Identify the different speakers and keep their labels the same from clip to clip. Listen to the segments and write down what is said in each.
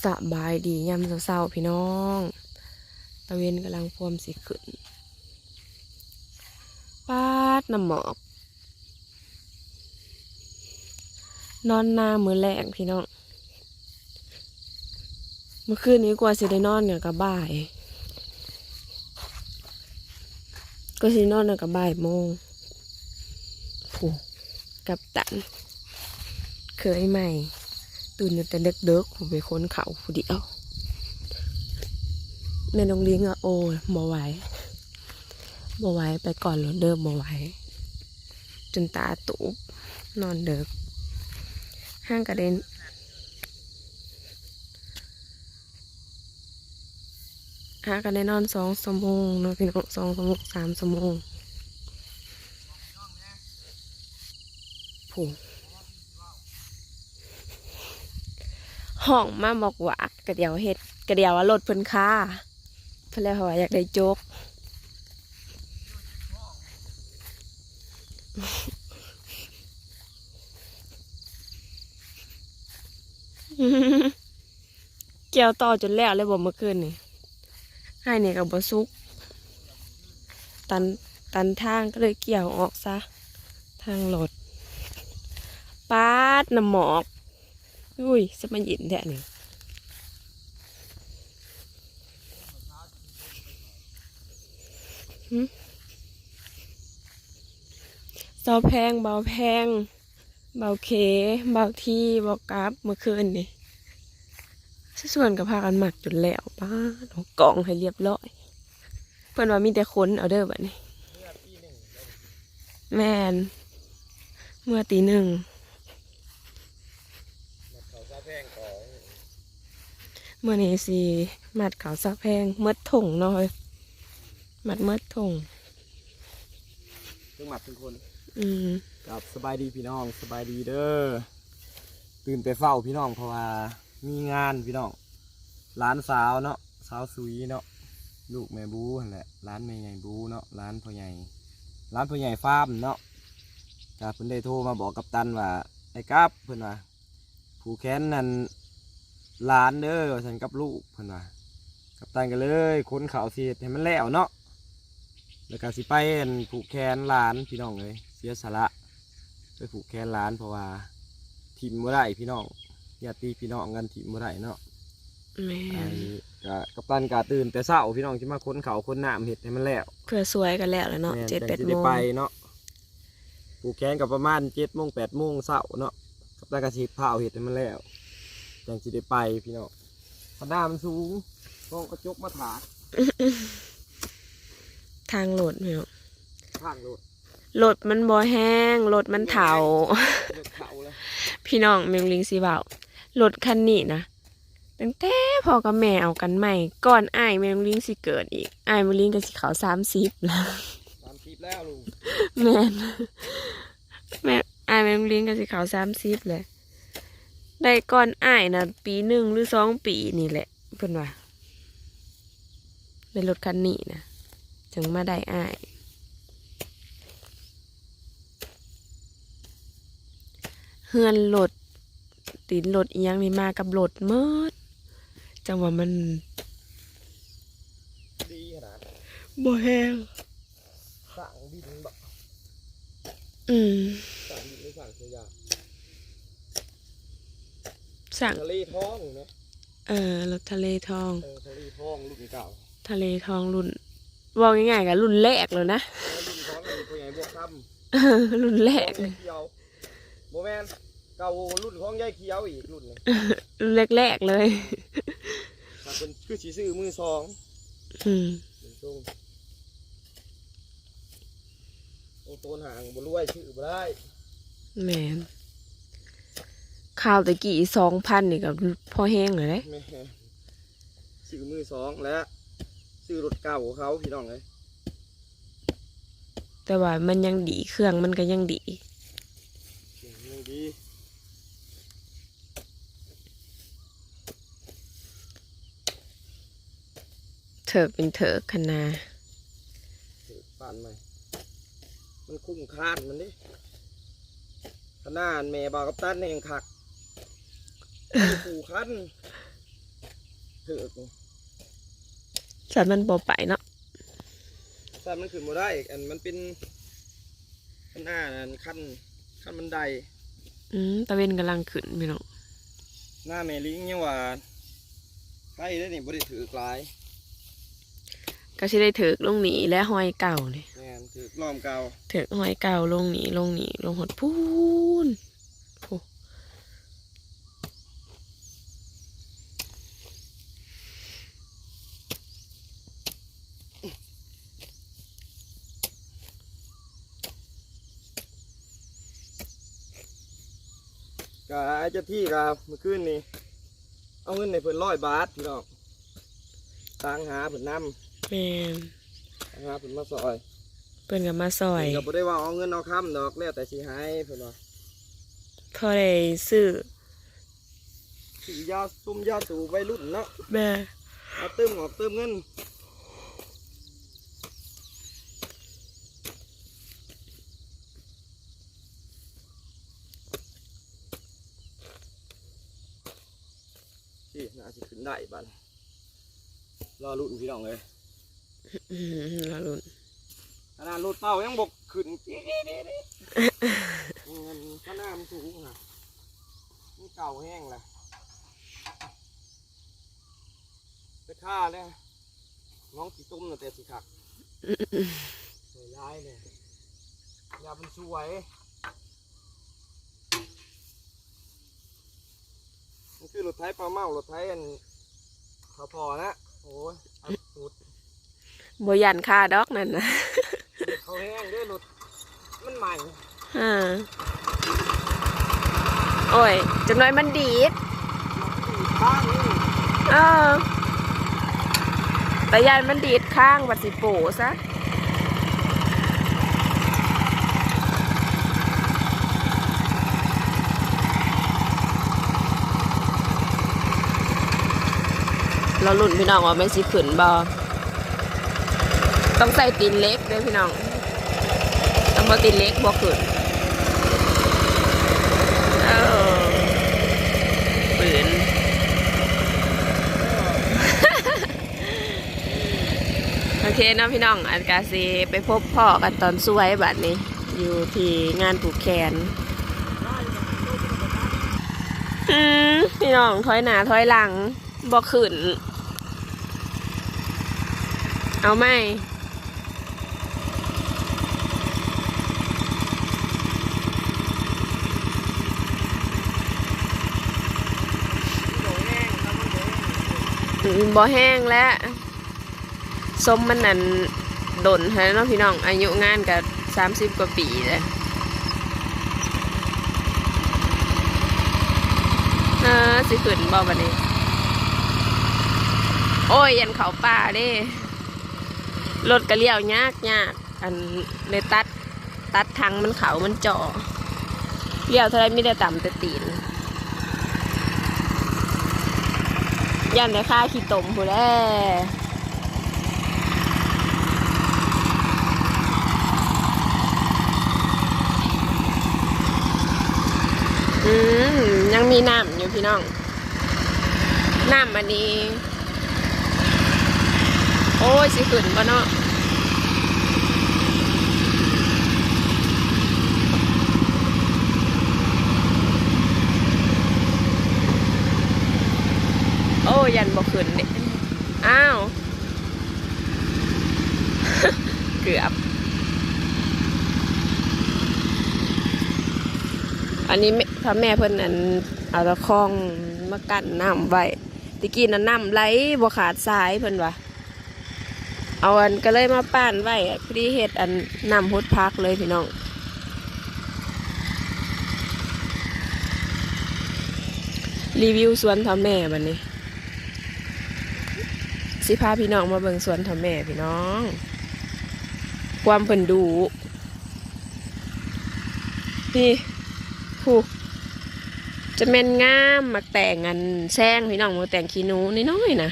Speaker 1: สบายดียามเศร้าๆพี่น้อง ตะเวนกำลังพวมสิขึ้นปาดน้ำหมอก นอนหน้ามือแรงพี่น้อง เมื่อคืนนี้กว่าสิได้นอนเนี่ยกับบ่าย ก็สินอนเนี่ยกับบ่ายโมงผูกับตันเคยใหม่ ตื่นอยู่แต่เด็กผมไปค้นเขาผู้เดียวแม่น้องเลี้ยงอะโอ้บ่ไหวบ่ไหวไปก่อนรถเดิมบ่ไหวจนตาตูบนอนเด็กห้างกระเด็นห้างกระเด็นนอนสองชั่วโมงนาะพี่น้องสองชั่วโมงสามชั่วโมงผู้ ห้องมาบอกว่ากระเดียวเฮ็ดกระเดียวว่ารถเพิ่นค่าเพิ่นเลยว่าอยากได้โจ๊กเกี่ยวต่อจนแล้วเลยบอกเมื่อคืนนี่ให้เนี่ยกับบซุก ตันตันทางก็เลยเกี่ยวออกซะ ทางรถปาดน้ำหมอก อุ้ยจะมาหยินแท้นี่หึเสาแพงเบาแพง เบาเค เบาที่เบากราฟเมื่อคืนนี่ส่วนกับพากันหมักจนแล้วป้าดเอากล่องให้เรียบร้อย เพื่อนว่ามีแต่คนเอาเด้อแบบนี้ แมน เมื่อตีหนึ่ง
Speaker 2: เขาซาแพงของ
Speaker 1: เมื่อนี้สิมัดขาวซักแพงเมดถงเนาะเฮ้ยมัดเมดถง
Speaker 2: เครื่องหมัดทุกคน
Speaker 1: อืม
Speaker 2: กับสบายดีพี่น้องสบายดีเด้อตื่นแต่เฝ้าพี่น้องเพราะว่ามีงานพี่น้องร้านสาวเนาะสาวสุยเนาะลูกแม่บูนั่นแหละร้านแม่ใหญ่บูเนาะร้านพ่อใหญ่ ร้านพ่อใหญ่ฟาร์มเนาะกับเพิ่นได้โทรมาบอกกับตันว่าไอ้กับเพิ่นว่าผู้แค้นนั่น ร้านเด้อว่าฉันกับลูกเพิ่นว่ากับตันก็เลยค้นข่าวเสียให้มันแล้วเนาะแล้วก็สิไปอั่นผูกแขนหลานพี่น้องเลยเสียสละไปผูกแขนหลานเพราะว่าทิมบ่ได้พี่น้องญาติพี่น้องกันทิมบ่ได้เนาะ
Speaker 1: แม่
Speaker 2: ไอ้
Speaker 1: น
Speaker 2: ก็กัปตันกาตื่นแต่เช้าพี่น้องที่มาค้นเขาค้นน้ำเห็ดให้มันแล้ว
Speaker 1: เพื่อสวยกันแล้วแหล้วเนาะ
Speaker 2: แม่น
Speaker 1: เจ็ด
Speaker 2: จัง
Speaker 1: แปด
Speaker 2: สิ
Speaker 1: โม
Speaker 2: ได้
Speaker 1: ง
Speaker 2: ไปเนาะผูกแขนกับประมาณเจ็ดโมงแปดโมงเช้าเนาะกัปตันก็สิพาเอาเห็ดให้มันแล้ว จังสิได้ไปพี่น้องพน้ามันสูงต้องกระจกมาถาก
Speaker 1: ทางโหลดเนาะ
Speaker 2: ข้างรถ
Speaker 1: โหลดมันบ่แห้งโหลดมันเถา
Speaker 2: รถเขาเลย
Speaker 1: พี่น้องเมงลิงสีเบาโหลดคันนี้นะตั้งแต่พ่อกับแม่เอากันใหม่ ก่อนอ้ายเมงลิงสิเกิดอีกอ้ายเมงลิงก็สิเขาสามสิบแล้ว
Speaker 2: ตามคลิปแล้วลุง
Speaker 1: แม่นแม่อ้ายแม่งเลี้ยงกันสิเขาสามสิบเลย ได้ก่อนอ้ายนะปีหนึ่งหรือสองปีนี่แหละเพิ่นว่าในรถคันนี้นะจึงมาได้อ้ายเฮือนรถตีนรถอีหยังนี่มากับรถเมิดจังว่ามัน
Speaker 2: ดีขนาด
Speaker 1: บ่แห้ง
Speaker 2: สั่งดินแบบ
Speaker 1: อืม
Speaker 2: สั่งดินไม่สั่งเสียยา
Speaker 1: สั่ง
Speaker 2: ทะเลท้องนะ
Speaker 1: เออรถทะเลทอง
Speaker 2: เออทะเลท้องรุ่นเก่า
Speaker 1: ทะเลทองรุ่นว่าง่ายๆกับรุ่นแรกเลยนะ
Speaker 2: แล้วรุ่นท้องเป็นตัวใหญ่บวกค
Speaker 1: เออรุ่นำแรก
Speaker 2: ท้องใหญ่เขียวโมแมนเก่ารุ่นของใหญ่เขียวอีกรุ่นหนึง
Speaker 1: รุ่นแรกๆเลย
Speaker 2: ถ้าเป็นคือสีซื้อมือสอง
Speaker 1: อืม
Speaker 2: เป็นช่วงโอ้โตนห่างบรวยชื่อบ่ได้
Speaker 1: แมน ข้าวตะกี้สองพันนี่กับพอแห้งเลยเด้
Speaker 2: แม่ซื้อมือสองและซื้อรถเก่าของเขาพี่น้องเลย
Speaker 1: แต่ว่ามันยังดีเครื่องมันก็ยังดี
Speaker 2: ยังดี
Speaker 1: เถิกเป็นเถิกคณา
Speaker 2: ถือปานใหม่มันคุ้มค่านมันดิขนาดแม่บอกกับตันเองคัก ขู่คันถือก
Speaker 1: สัตว์มันบ่ไปเนาะ
Speaker 2: สัตว์มันขึ้นมาได้อันมันเป็นมันหน้าอันขั้นขั้นบันได
Speaker 1: อืมตะเวนกำลังขึ้นพี่น้อง
Speaker 2: หน้าแม่ลิงเนี่ยว่าใกล้ได้นี่บริถือกหลาย
Speaker 1: ก็สิได้ถือกลงหนีและหอยเก่านี่
Speaker 2: แม่นถือกล้อมเก่า
Speaker 1: ถือกหอยเก่าลงหนีลงหนีลงหดพูนพู
Speaker 2: ก็ไอ้เจ้าที่ครับเมื่อคืนนี้เอาเงินในเพิ่นร้อยบาทพี่น้องตางหาเพิ่นน
Speaker 1: แม่นำ
Speaker 2: ตางหาเพิ่นมาซอย
Speaker 1: เพิ่นก็มาซอย
Speaker 2: เพิ่นก็บ่ได้ว่าเอาเงินเอาคำดอกแล้วแต่สิให้เพิ่นว่า
Speaker 1: พอได้ซื้อ
Speaker 2: สิยาซุ่มยาสูบวัยรุ่นเนาะ
Speaker 1: แม่
Speaker 2: เอาเติมออกเติมเงินที่น่าสิขึ้น ได้บ้านรอรุ่นพี่น้องเลย
Speaker 1: อืมละลุน
Speaker 2: ขนาดรถเต้ายังบกขึ้นจี๊ดๆๆเงินขนาดมันสูงอะมันเก่าแห้งเลยไปฆ่าเลยน้องสีตุ้มน่ะแต่สีขักสวยย้ายเลยอย่ามันสวยมันคือรถไถปลาเมารถไถอัน เขาพอนะโอ้ยอัดสุด
Speaker 1: บ่ยันค่าดอกนั่นนะ
Speaker 2: เขาแห้งด้วยรถมันใหม่
Speaker 1: อ่าโอ้ยจังน้อยมันดีด
Speaker 2: บ้านนี่
Speaker 1: เออแต่ยันมันดีดข้างวัดสิโปซะ เราลุ่นพี่น้องว่าไม่นสิขึ้นบอต้องใส่ตีนเล็กด้วยพี่น้อง ต้องมาตีนเล็กบ่ขึ้นเออปืนโอเคนะพี่น้อง อันกาซีไปพบพ่อกันตอนสวยบัดนี้ อยู่ที่งานผูกแขนอืมพี่น้องถอยหนาถอยหลังบ่ขึ้น เอาไหม
Speaker 2: โดนแห้งแล้วมันโดน
Speaker 1: อืมบ่แห้งแล้วสมมันนั่นดนให้เนาะพี่น้อง อายุงานกับสามสิบกว่าปีเลยเออสิขึ้นบ่บัดนี้ โอ้ย ยันเขาป่าเด้ รถกระเลี้ยวยากยากอันเลยตัดตัดทางมันเขามันเจาะเลี้ยวเท่าไรไม่ได้ต่ำแต่ตีนยันในค่าขี้ตมผู้แลอืมยังมีน้ำอยู่พี่น้องน้ำอันนี้ โอ้ยสิขึ้นบ่เนาะโอ้ยันบ่ขึ้นเด้อ้าว เกือบ อันนี้แม่พระแม่เพิ่นอันเอาตะคองมากั้นน้ำไว้ตะกี้นั้นน้ำไหลบ่ขาดสายเพิ่นว่า เอาอันก็เลยมาป้านไว้พอดีเฮ็ดอันน้ำฮดพักเลยพี่น้องรีวิวสวนทำแม่บันนี้ สิพาพี่น้องมาเบิ่งสวนทำแม่พี่น้อง ความเพิ่นดูนี่ผู้จะแม่นงามมาแต่งอันแซงพี่น้องมาแต่งขี้นูน้อยๆนะ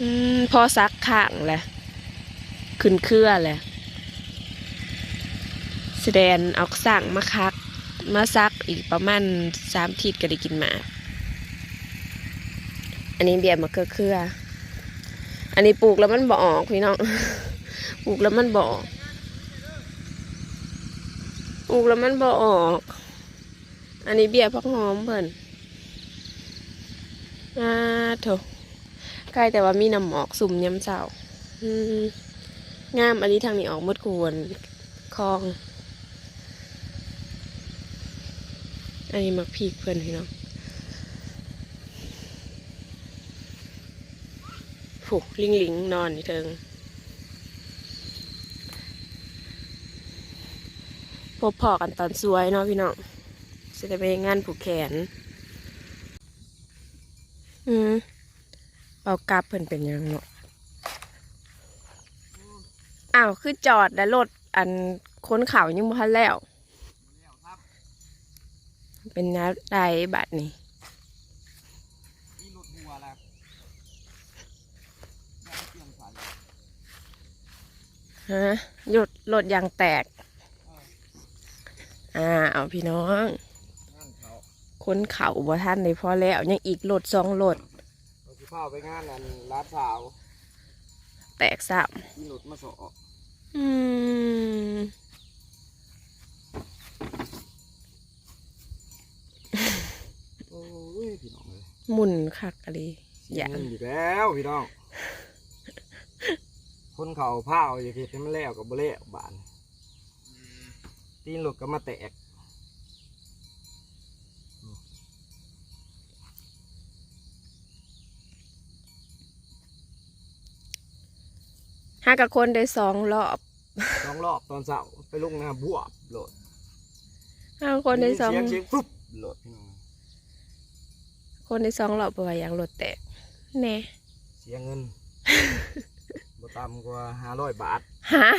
Speaker 1: อืมพอซักข้างแหละ ขึ้นเครือแหละแสดงเอาสั่งมาคัก มาซักอีกประมาณสามทิศก็ได้กินหมา อันนี้เบียร์มะเขือเครืออันนี้ปลูกแล้วมันบ่ออกพี่น้อง ปลูกแล้วมันบ่ออกปลูกแล้วมันบ่ออก อันนี้เบียร์พักหอมเพิ่นอ่าโถใกล้แต่ว่ามีน้ำหมอกสุ่มย้ำเจ้าอืม งามอันนี้ทางนี้ออกมดควรคลอง อันนี้มักพีกเพื่อนพี่น้องผูกลิงลิงนอนนี่เทิงพบพอกันตอนสวยเนาะพี่น้องจะได้ไปงานผูกแขน อืมเป่ากาบเพิ่นเป็นยังเนาะาวคือจอดแล้วรถอันค้นเขายังบ่ทันแล้ว เป็นน้ำได้บัตรนี่
Speaker 2: นี่รถหัวละยังเตรียมใส่
Speaker 1: ฮะรถรถยางแตก อ่าเอาพี่น้อง
Speaker 2: งานเขา
Speaker 1: ค้นเขาบ่ท่านเลยพอแล้ว ยังอีกรถสองรถ
Speaker 2: เราสิพาไปงานนั้นร้านสาว
Speaker 1: แตกสาม
Speaker 2: ที่รถมาสอ
Speaker 1: อืม
Speaker 2: โอ้ยพี่น้องเลย
Speaker 1: หมุนคักอะไรอย่าง
Speaker 2: เงินอีกแล้วพี่น้อง คนเขาเผาอย่าคิดให้มันแล้วกับบ่แล้วบานตีนรถก็มาแตก
Speaker 1: ห้ากับคนได้สองรอบ
Speaker 2: สองรอบตอนเช้าไปลงนาบวบโหลด
Speaker 1: ห้ากับคนได้สอง
Speaker 2: เสียงเสียงปุ๊บโหลดพี่น้อง
Speaker 1: คนได้สองรอบเพราะว่าอย่างรถแตกแน่
Speaker 2: เสียเงินบ่ต่ำกว่าห้าร้อยบาท
Speaker 1: ฮะ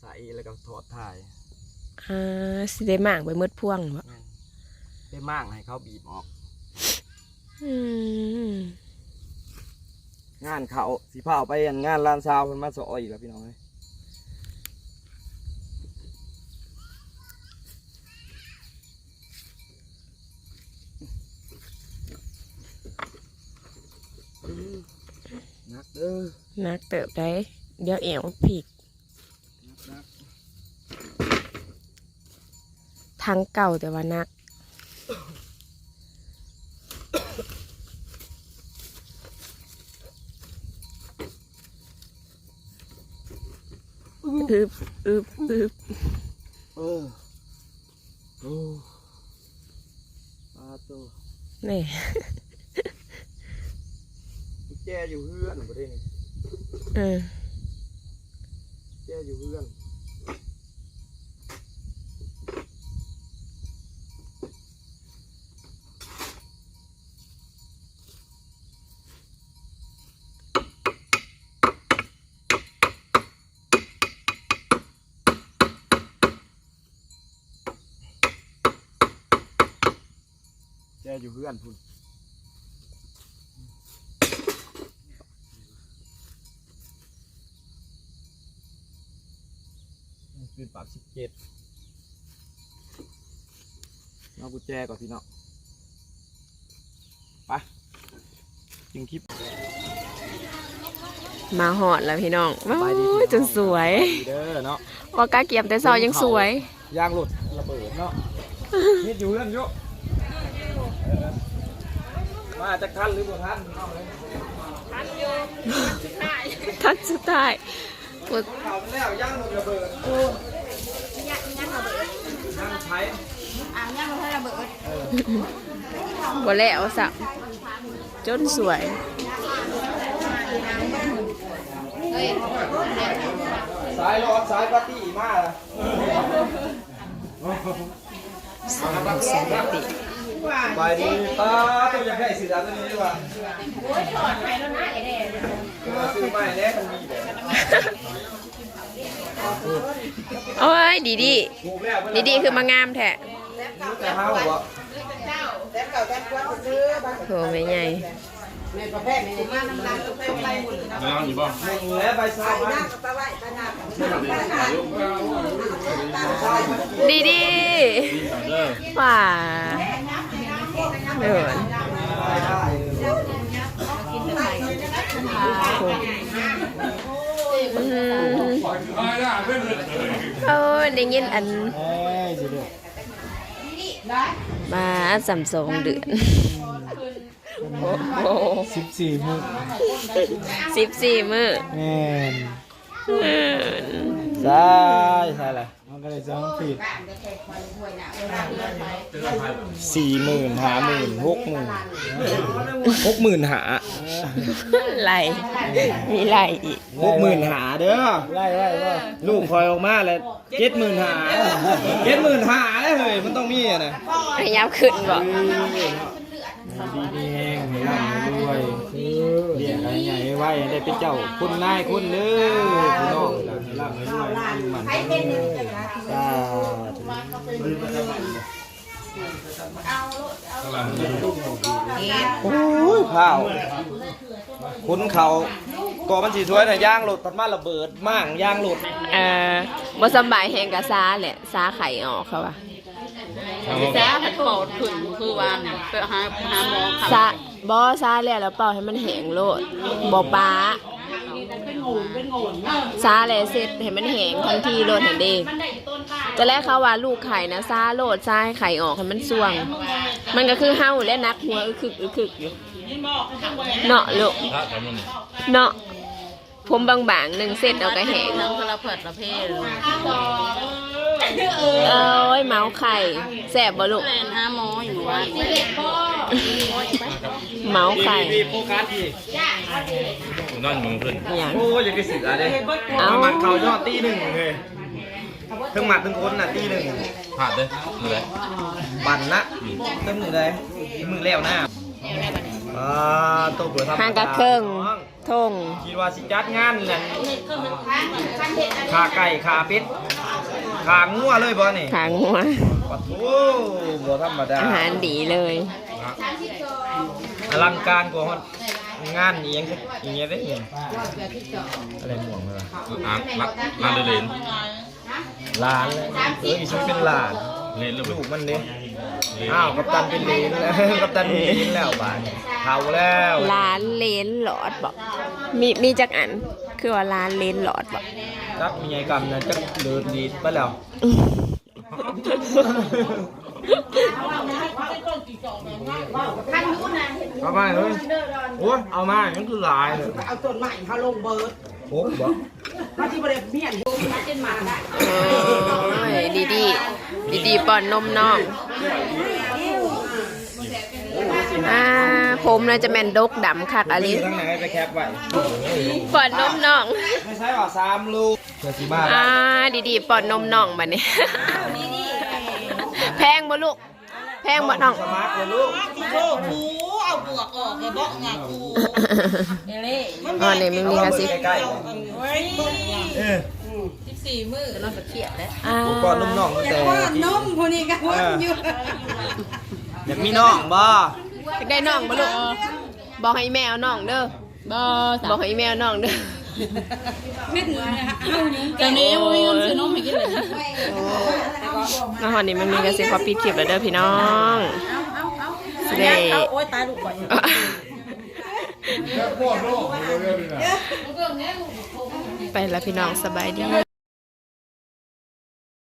Speaker 2: ใส่แล้วก็ถอดถ่าย
Speaker 1: อ่าสิได้มากไปมืดพ่วงวะ
Speaker 2: แม่นได้มั่งให้เขาบีบออก
Speaker 1: อืม
Speaker 2: งานเขาสีเผาไปอันงานลานซาวเพิ่นมาสออีกแล้วพี่น้องเอ้ย เด้อ
Speaker 1: นักเติบได้ เดี๋ยวเอวผิก
Speaker 2: นักนัก
Speaker 1: ทางเก่าแต่ว่านักอึบอึบอึบ
Speaker 2: เออโอ้ปลาตัว
Speaker 1: นี่
Speaker 2: แกอยู่เฮือนบ่ได้นี่
Speaker 1: เออ
Speaker 2: แกอยู่เฮือนแกอยู่เพื่อนพุ่น ปืนปากสิบเจ็ดเอากุญแจก่อนพี่น้องไปยิงคลิป
Speaker 1: มาหอดแล้วพี่น้อง
Speaker 2: สบายดี
Speaker 1: โอ้ยจนสวย
Speaker 2: ดีเด้อเนาะ
Speaker 1: ว่ากาเกียมแต่เสายังสวย
Speaker 2: ยางหลุดระเบิดเนาะนี่อยู่เพื่อนอยุมาจะทันหรือบ่ทันเอาเลย
Speaker 1: ทัดสุดท้าย ปวด
Speaker 2: ข่าวแล้วย่างลุดระเบิดโอ้ย่างระเบิดย่างใช้
Speaker 3: อ่าย่างมันให้ระเบิด
Speaker 1: บ่แล้วสักจนสวย
Speaker 2: สายรอดสายปาร์ตี้มาละ
Speaker 1: สวยปกติ
Speaker 2: ไปดีตาตัวอยากได้สื่อตัวนี้ดีกว่าซื้อใหม่แน่มันมีแบบ
Speaker 1: โอ้ยดีดี
Speaker 2: ถูกแล้ว
Speaker 1: ดีดีคือมางามแท้
Speaker 2: แต่ห้าวหัว
Speaker 1: โหไม่ใหญ่
Speaker 2: และใบซาวมัน
Speaker 1: ดีดีว่า เดิน
Speaker 2: ได้
Speaker 1: อืมเออได้ยินอัน
Speaker 2: เอ้ยสิเด้อ
Speaker 1: มาสามสองเดือนโอ้โห
Speaker 2: สิบสี่มื้อ
Speaker 1: สิบสี่มือ
Speaker 2: แม่น
Speaker 1: อืม
Speaker 2: ใช่ใช่แหละมัน ก็เลยจะต้องผิดสี่หมื่นห้าหมื่นหกหมื่นหกหมื่นหา
Speaker 1: ไหลมีไหลอีก
Speaker 2: หกหมื่นหาเด้อไล่ไล่ก็ลูกคอยออกมาแล้วเจ็ดหมื่นหาเจ็ดหมื่นหาเลยเฮ้ยมันต้องมีอะนะ
Speaker 1: พยายามขึ้นบอก
Speaker 2: ดีดีแห้งให้ร่ำให้รวยเรียกอะไรใหญ่ ไว้ได้เป็นเจ้าคุณนายคุณเด้อพี่น้องให้ร่ำให้รวยอยู่หมันสาธุโอ้ยข้าวคุณเขาก่อมันสีสวยนะย่างหลุดตัดมาระเบิดมั่งย่างหลุด
Speaker 1: เอ่อบ่สบายแหงกับซาแหละซาไข่ออกเขาว่า
Speaker 3: ซ่ผัดโปดขึ้นคือว่าไปหาหาหมอค่ะ
Speaker 1: ซา บ่ซาแล้วแล้วเป่าให้มันแห้งโลดบ่ป้าซาแล้วเสร็จให้มันแห้งทันทีโลดหันเด้แต่แรกเขาว่าลูกไข่นะซาโลดซาให้ไข่ออกให้มันส่วง มันก็คือเฮาและนักหัวอึกคึกอึกคึกอยู่เนาะลูกเนาะผมบางๆหนึ่งเส้นเอาก็แห้ง
Speaker 3: ทั้งพละเผิดละเพศ
Speaker 1: เอ้ยเมาส์ไข่แสบบ่ลูก
Speaker 3: เล่นหาหมอยู่ว่า
Speaker 1: เมาส์ไข่
Speaker 2: พี่โฟกัสพี่
Speaker 4: นอนมึงเพื่อน
Speaker 1: อย่าง
Speaker 2: โอ้ยอยากได้สิทธิ์อะไร
Speaker 1: เอ้า
Speaker 2: ประมาณเขายอดตีหนึ่งเลยทั้งหมัดทั้งคนน่ะตีหนึ่ง
Speaker 4: ผ่านเลยมือเลย
Speaker 2: ปั่นนะเต็มมือเลยมือแล้วหน้าอ่าตัวเปิดทำ
Speaker 1: ห่างกับเครื่องทง
Speaker 2: คิดว่าสิจัดงานแหละขาไก่ขาเป็ดขางัวเลยบ่นี่
Speaker 1: ขางัว
Speaker 2: ปะโถบ่ธรรมดา
Speaker 1: อาหารดีเลย
Speaker 2: อ ลังการกว่างานนี้ยังอย่างเงี้ยได้เนี่ยอะไรหม่วงเลย
Speaker 4: อ่างรักร้านเลยเลน
Speaker 2: หลานเลยเอออีชุดเป็นหลาน
Speaker 4: เลนเลย
Speaker 2: ลูกมันเนี่ยอ้าวกัปตันเป็นเลนแล้วกัปตันเป็นเลนแล้วบ้านเผาแล้ว
Speaker 1: ร้านเลนหลอดบอกมีมีจักอันคือว่าร้านเลนหลอดบอก
Speaker 2: จักมีไงกรรมนะจักเดินดีดไปแล้ว เอามาเฮ้ยโอ้ยเอามามันคือหลายเลย
Speaker 5: เอาต้นใหม่เขาลงเบิร์ด
Speaker 2: โอ้บ่
Speaker 5: มาที่บริเวณเมียน
Speaker 1: โอ้ยดีดีดีดีๆป้อนนมน้องอ่าผมน่าจะแมนดกดำคักอลิ
Speaker 2: อยู่ทางไหนไปแคปไว้
Speaker 1: ป้อนนมน้อง
Speaker 2: ไม่ใช่ว่าสามลูกเกิดสิบ้า
Speaker 1: อ่าดีดีๆป้อนนมน้องบัดนี้แพงบ่ลูก แพงบ่น้อง
Speaker 2: สมาร์ทเลยลูก
Speaker 5: โอ้โหเอา บวกออกเลยบอกงากูเอเล่
Speaker 1: อ๋อนี่ไม่มีกระซิบ
Speaker 2: ใกล้
Speaker 5: เฮ้ย
Speaker 2: ๆเออ
Speaker 3: สี่มือเราเขียดแล้ว
Speaker 1: อ่า
Speaker 2: ผมก่อนนุ่มน้องตั้ง
Speaker 5: อยา
Speaker 2: แต่
Speaker 5: กว่านมพวกนี้กันว่าอยู่
Speaker 2: อยากมีน้องบ่
Speaker 1: อยากได้น้องบ่ลูกบอกให้แม่เอาน้องเด้อ
Speaker 3: บ่
Speaker 1: บอกให้แม่เอาน้องเด้อ
Speaker 5: ไม่ถึงเอาอยู่
Speaker 3: ตอนนี้มีเงินซื้อนมให้กินเลย
Speaker 1: มาหอนนี้มันมีกระซิบขอปิดคลิปแล้วเด้อพี่น้อง สิได้
Speaker 5: โอ้ยตายลูกก่อน
Speaker 1: ไปแล้วพี่น้องสบายดี